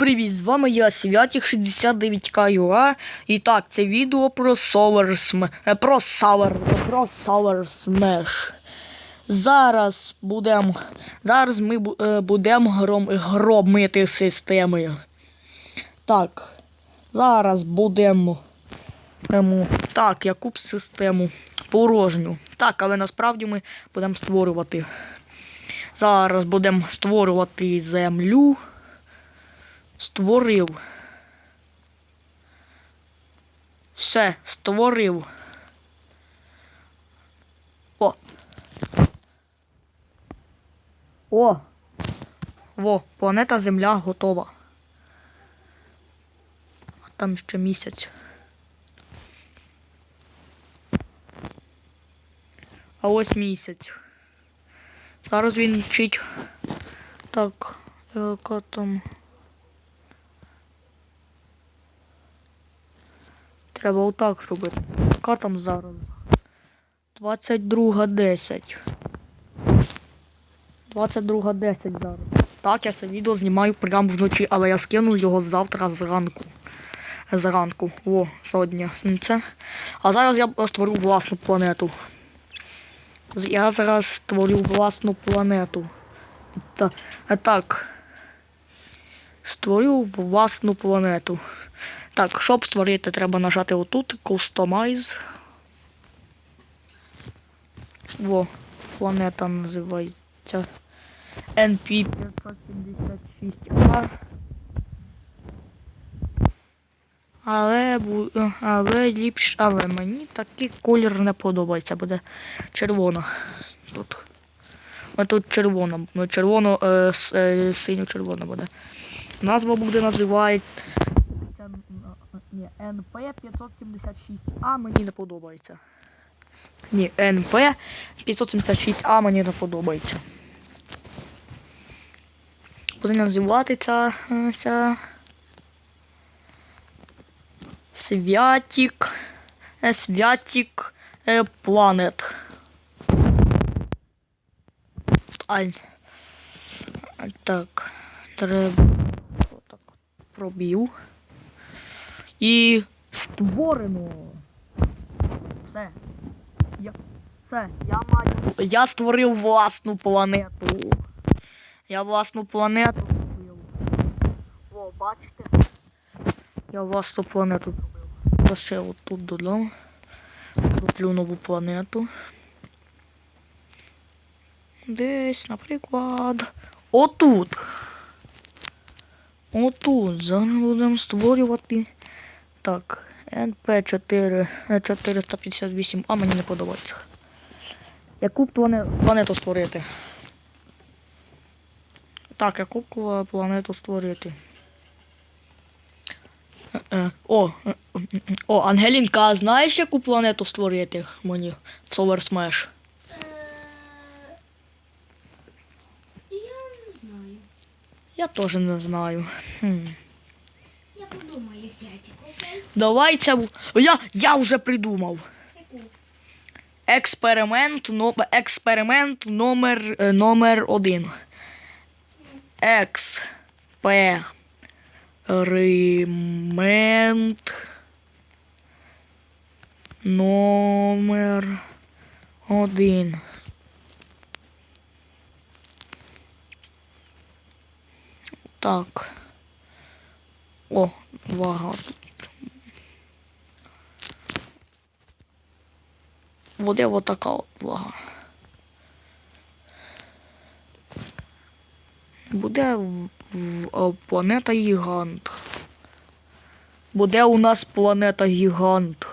привіт! З вами я, Святік 69К І так, це відео про Solar е, про Solar, про Solar Smash. Зараз будемо зараз ми е, будемо гром... громити системи. Так. Зараз будемо. ем, Так, яку б систему порожню. Так, але насправді ми будемо створювати. Зараз будемо створювати землю. Створив. Все, створив. О. О. Во, планета Земля готова. А там ще місяць. А ось місяць. Зараз він вчить. Так, яка там. Треба отак зробити. Яка там зараз? 22.10. 22.10 зараз. Так, я це відео знімаю прямо вночі, але я скину його завтра зранку. Зранку. О, сьогодні. Ну, Це. А зараз я створю власну планету. Я зараз створю власну планету. Та, так. Створю власну планету. Так, щоб створити, треба нажати отут Customize. Во, планета називається NP576A. Але але ліпш, але мені такий колір не подобається, буде червона. Тут а тут червона, червоно, синьо-червона буде. Назва буде називати. НП-576. А мені не подобається. Ні, НП-576А мені не подобається. Буде називати ця, е, ця... Святік. Е, Святік е, Планет. Ай. Так, треба. Отак пробів. І створено. Все. Я... Все, я маю. Я створив власну планету. Я власну планету зробив. О, бачите? Я власну планету зробив. Я ще отут додам. Зроблю нову планету. Десь, наприклад. Отут. Отут. Зараз будемо створювати. Так, НП4 458, а мені не подобається. Яку планету створити? Так, яку планету створити? О, е, о, Ангелінка, а знаєш, яку планету створити мені в Solar Smash? Я не знаю. Я теж не знаю. Хм. Я подумаю? Давай це. Я, я вже придумав. Експеримент, но... експеримент номер, е, номер один. Експеримент номер один. Так. О, вага тут. Буде отака от вага. Буде в- планета Гігант. Буде у нас планета Гігант.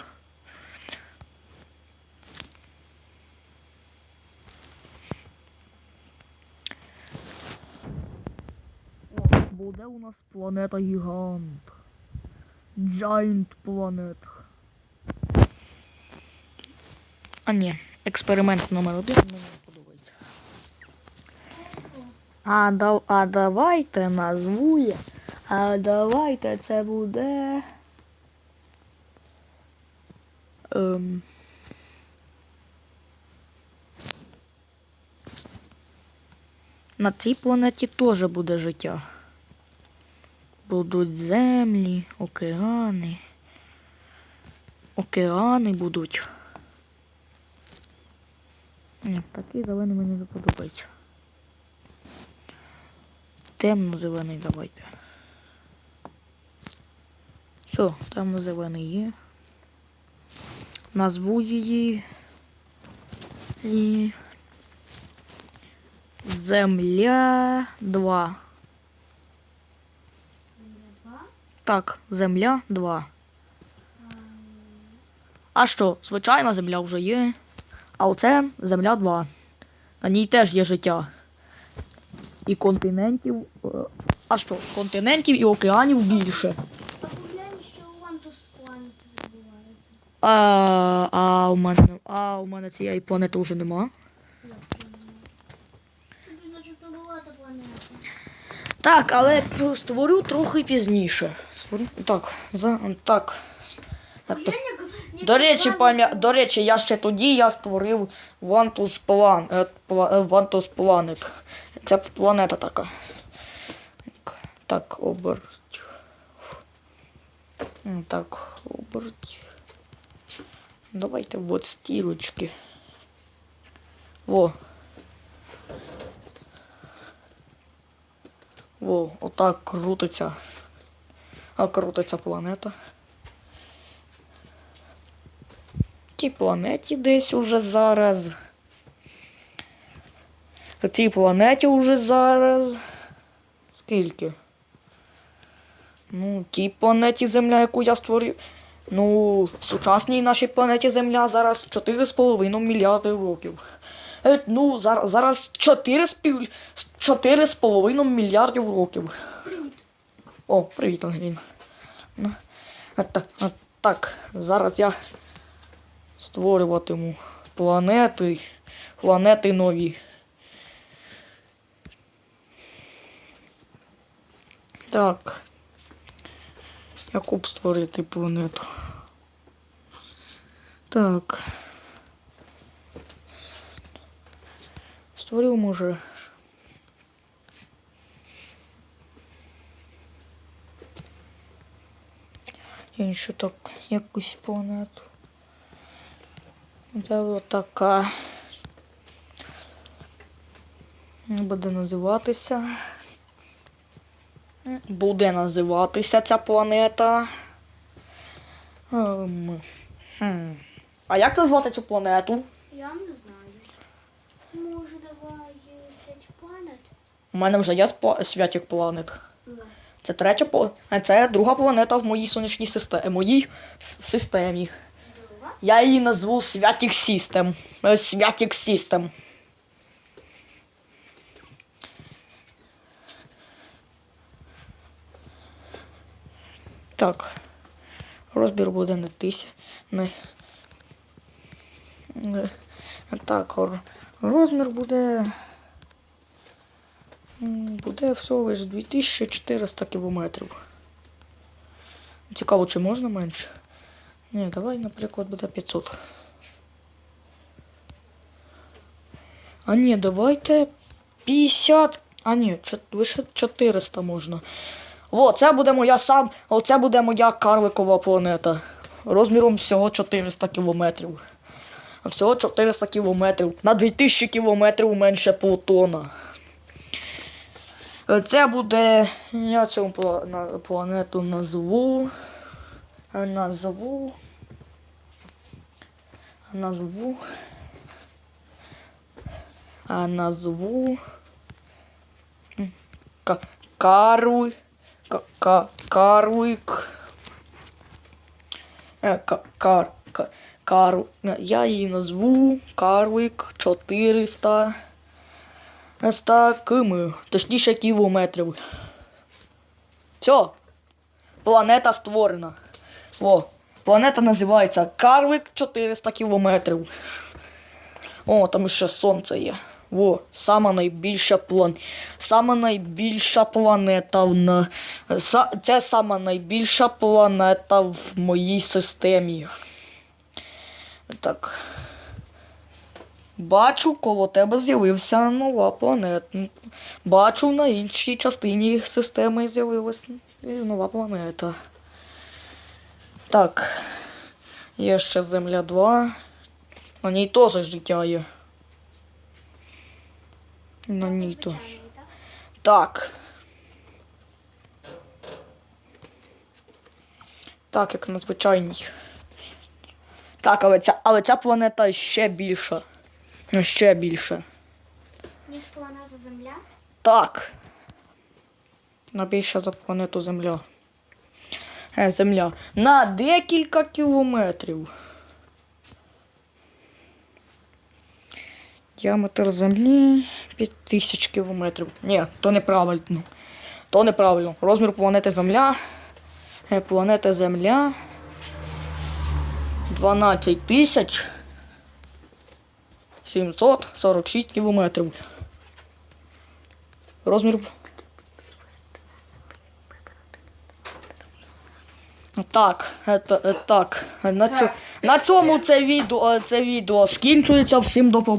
Буде у нас планета Гігант. Giant Planet. А ні, експеримент номер один мені не подобається. А, да, а давайте назву я. А давайте це буде. Ем... На цій планеті теж буде життя. Будуть землі, океани. Океани будуть. Ні, такий зелений мені не подобається. Темно-зелений давайте. Все, темно-зелений є. Назву її. І... Земля 2. Так, земля 2. А, що, звичайна земля вже є. А оце земля 2. На ній теж є життя. І континентів. е, А що, континентів і океанів більше. А у. А, у мене, а у мене цієї планети вже нема. Так, але створю трохи пізніше. Так, за, так. Як- як До речі, пам'я... до речі, я ще тоді я створив Вантус План... Вантус Планет. Це планета така. Так, оберть. Так, оберть. Давайте от стірочки. Во. Во, отак крутиться. А крутиться планета. Тій планеті десь уже зараз. На цій планеті уже зараз. Скільки? Ну, тій планеті Земля, яку я створив. Ну, в сучасній нашій планеті Земля зараз 4,5 мільярди років. Е, ну, зараз, зараз 4 спів... 4,5 мільярдів років. О, привіт, Ангеліна. Ну, а, так, а, так, зараз я створюватиму планети, планети нові. Так. Яку створити планету? Так. Створю, може. Іншу так якусь планету. Це отака. Буде називатися. Буде називатися ця планета. Хм. А як назвати цю планету? Я не знаю. Може, давай е, сеть планет? У мене вже є святік планет. Це третя а це друга планета в моїй сонячній системі. моїй системі. Я її назву Святік System. Е, Святік System. Так. Розбір буде не тисяч. Не- Так, розмір буде. Буде всього лише 2400 кілометрів. Цікаво, чи можна менше? Ні, давай, наприклад, буде 500. А ні, давайте 50. А ні, лише 400 можна. О, це буде моя сам. Оце буде моя карликова планета. Розміром всього 400 кілометрів. Всього 400 кілометрів. На 2000 кілометрів менше Плутона. Це буде. Я цю планету назву. Назву. Назву. А назву. Каруй. Ка- ка- Карлик. Е, ка- Кар. Кару. Я її назву Карлик 400. 100 км, точніше кілометрів. Все. Планета створена. О, планета називається Карлик 400 кілометрів. О, там ще сонце є. О, сама найбільша план. Сама найбільша планета в на... Са... Це сама найбільша планета в моїй системі. Так. Бачу, коло тебе з'явився нова планета. Бачу, на іншій частині системи з'явилась І нова планета. Так. Є ще Земля 2. На ній теж життя є. На ній так? Так. Так, як на звичайній. Так, але ця, але ця планета ще більша. Ще більша. Ніж планета Земля. Так. На більша за планету Земля. Е, Земля. На декілька кілометрів. Діаметр Землі 5000 кілометрів. Ні, то неправильно. То неправильно. Розмір планети Земля. е, Планета Земля. 12 тисяч 746 кілометрів. Розмір. Так, это, е, так. На цьому це відео, це відео скінчується. Всім до побачення.